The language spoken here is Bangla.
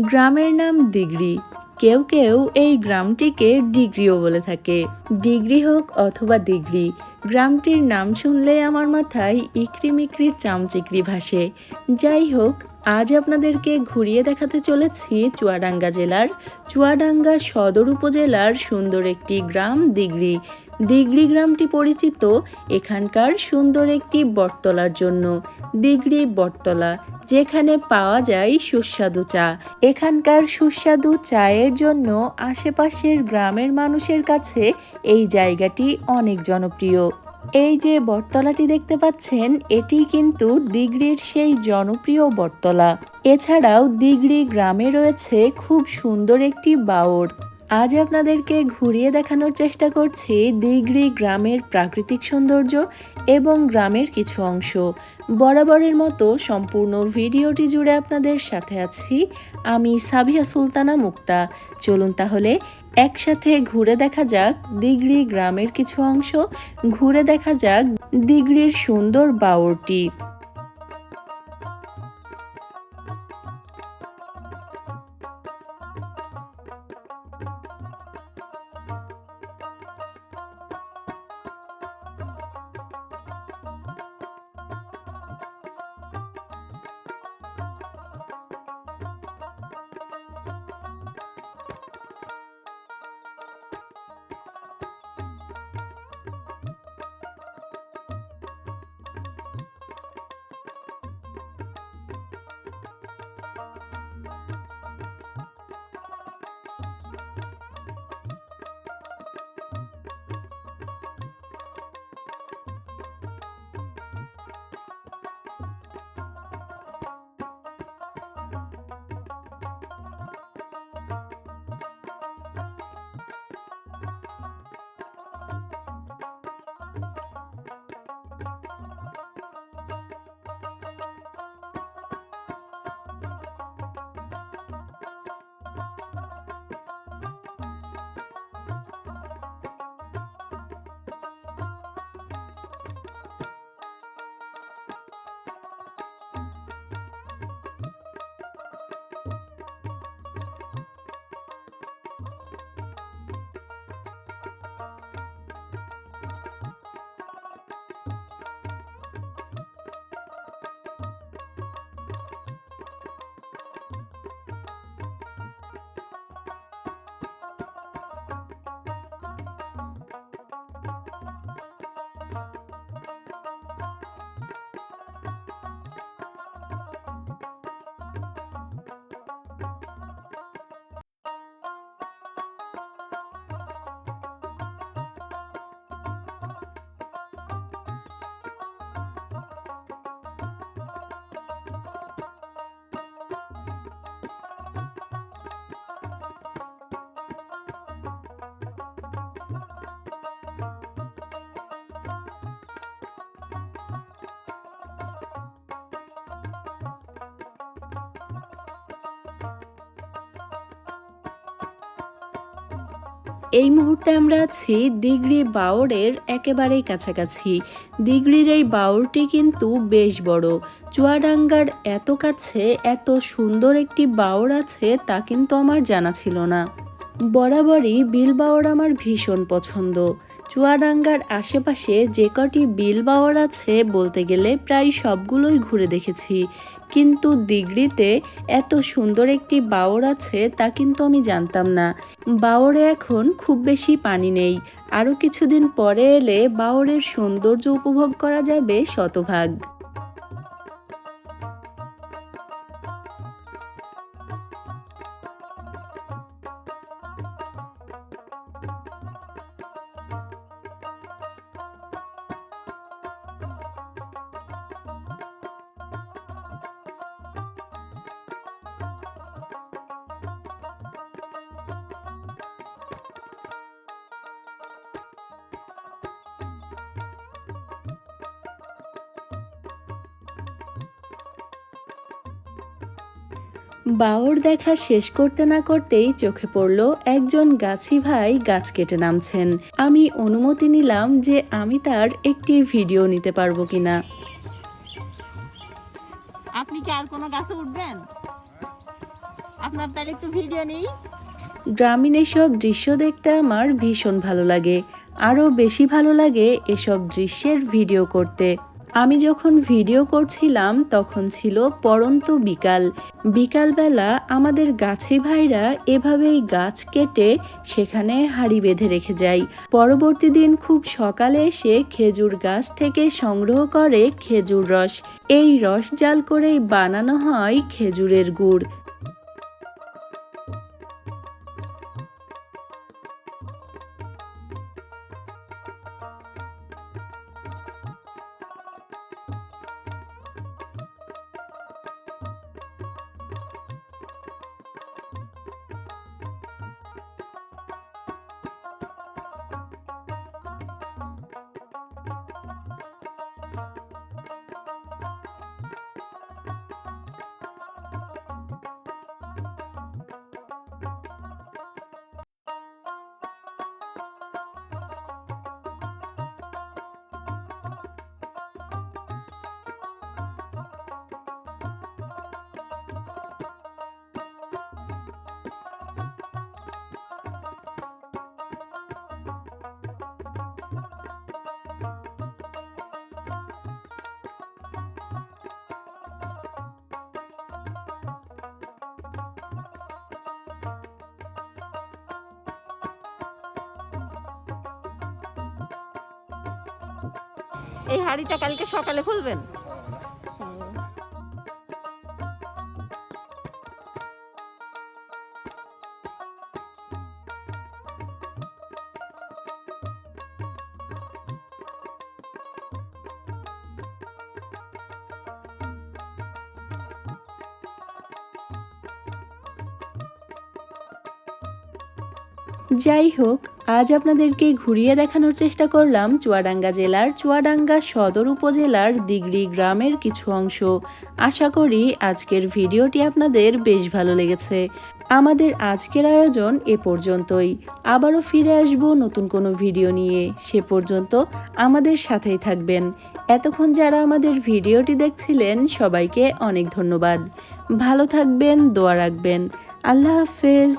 গ্রামের নাম ডিগ্রি। কেউ কেউ এই গ্রামটিকে ডিগ্রিও বলে থাকে। ডিগ্রি হোক অথবা ডিগ্রি, গ্রামটির নাম শুনলে আমার মাথায় ইকরি মিক্রি চামচিকরি ভাসে। যাই হোক আজ আপনাদেরকে ঘুরিয়ে দেখাতে চলেছি চুয়াডাঙ্গা জেলার চুয়াডাঙ্গা সদর উপজেলার সুন্দর একটি গ্রাম, দিগড়ি। দিগড়ি গ্রামটি পরিচিত এখানকার সুন্দর একটি বটতলার জন্য। দিগড়ি বটতলা, যেখানে পাওয়া যায় সুস্বাদু চা। এখানকার সুস্বাদু চায়ের জন্য আশেপাশের গ্রামের মানুষের কাছে এই জায়গাটি অনেক জনপ্রিয়। এই যে বটতলাটি দেখতে পাচ্ছেন, এটি কিন্তু দিগড়ির সেই জনপ্রিয় বটতলা। এছাড়াও দিগড়ি গ্রামে রয়েছে খুব সুন্দর একটি বাওর আজ আপনাদেরকে ঘুরিয়ে দেখানোর চেষ্টা করছি দিগড়ি গ্রামের প্রাকৃতিক সৌন্দর্য এবং গ্রামের কিছু অংশ। বরাবরের মতো সম্পূর্ণ ভিডিওটি জুড়ে আপনাদের সাথে আছি আমি সাবিয়া সুলতানা মুক্তা। চলুন তাহলে একসাথে ঘুরে দেখা যাক দিগড়ি গ্রামের কিছু অংশ, ঘুরে দেখা যাক দিগড়ির সুন্দর বাওরটি এই মুহূর্তে আমরা আছি দিগড়ি বাওরের একেবারেই কাছাকাছি। দিগড়ির এই বাউরটি কিন্তু বেশ বড়। চুয়াডাঙ্গার এত কাছে এত সুন্দর একটি বাউর আছে তা কিন্তু আমার জানা ছিল না। বরাবরই বিল বাউর আমার ভীষণ পছন্দ। চুয়াডাঙ্গার আশেপাশে যে কটি বিল বাওর আছে বলতে গেলে প্রায় সবগুলোই ঘুরে দেখেছি। কিন্তু দিগড়িতে এত সুন্দর একটি বাওর আছে তা কিন্তু আমি জানতাম না। বাওরে এখন খুব বেশি পানি নেই। আরও কিছুদিন পরে এলে বাওরের সৌন্দর্য উপভোগ করা যাবে শতভাগ। বাওর দেখা শেষ করতে না করতেই চোখে পড়ল একজন গাছি ভাই গাছ কেটে নামছেন। আমি অনুমতি নিলাম যে আমি তার একটি ভিডিও নিতে পারব কিনা। আপনি কি আর কোনো গাছে উঠবেন? আপনার একটু ভিডিও নেই? গ্রামীণ এসব দৃশ্য দেখতে আমার ভীষণ ভালো লাগে। আরও বেশি ভালো লাগে এসব দৃশ্যের ভিডিও করতে। আমি যখন ভিডিও করছিলাম, তখন ছিল পরন্ত বিকাল। বিকালবেলা আমাদের গাছে ভাইরা এভাবেই গাছ কেটে সেখানে হাড়ি বেঁধে রেখে যায়। পরবর্তী দিন খুব সকালে এসে খেজুর গাছ থেকে সংগ্রহ করে খেজুর রস। এই রস জাল করেই বানানো হয় খেজুরের গুড়। এই হাড়িটা কালকে সকালে খুলবেন। যাই হোক আজ আপনাদেরকে ঘুরিয়ে দেখানোর চেষ্টা করলাম চুয়াডাঙ্গা জেলার চুয়াডাঙ্গা সদর উপজেলার দিগড়ি গ্রামের কিছু অংশ। আশা করি আজকের ভিডিওটি আপনাদের বেশ ভালো লেগেছে। আমাদের আজকের আয়োজন এ পর্যন্তই। আবারও ফিরে আসব নতুন কোনো ভিডিও নিয়ে। সে পর্যন্ত আমাদের সাথেই থাকবেন। এতক্ষণ যারা আমাদের ভিডিওটি দেখছিলেন, সবাইকে অনেক ধন্যবাদ। ভালো থাকবেন, দোয়া রাখবেন। আল্লাহ হাফেজ।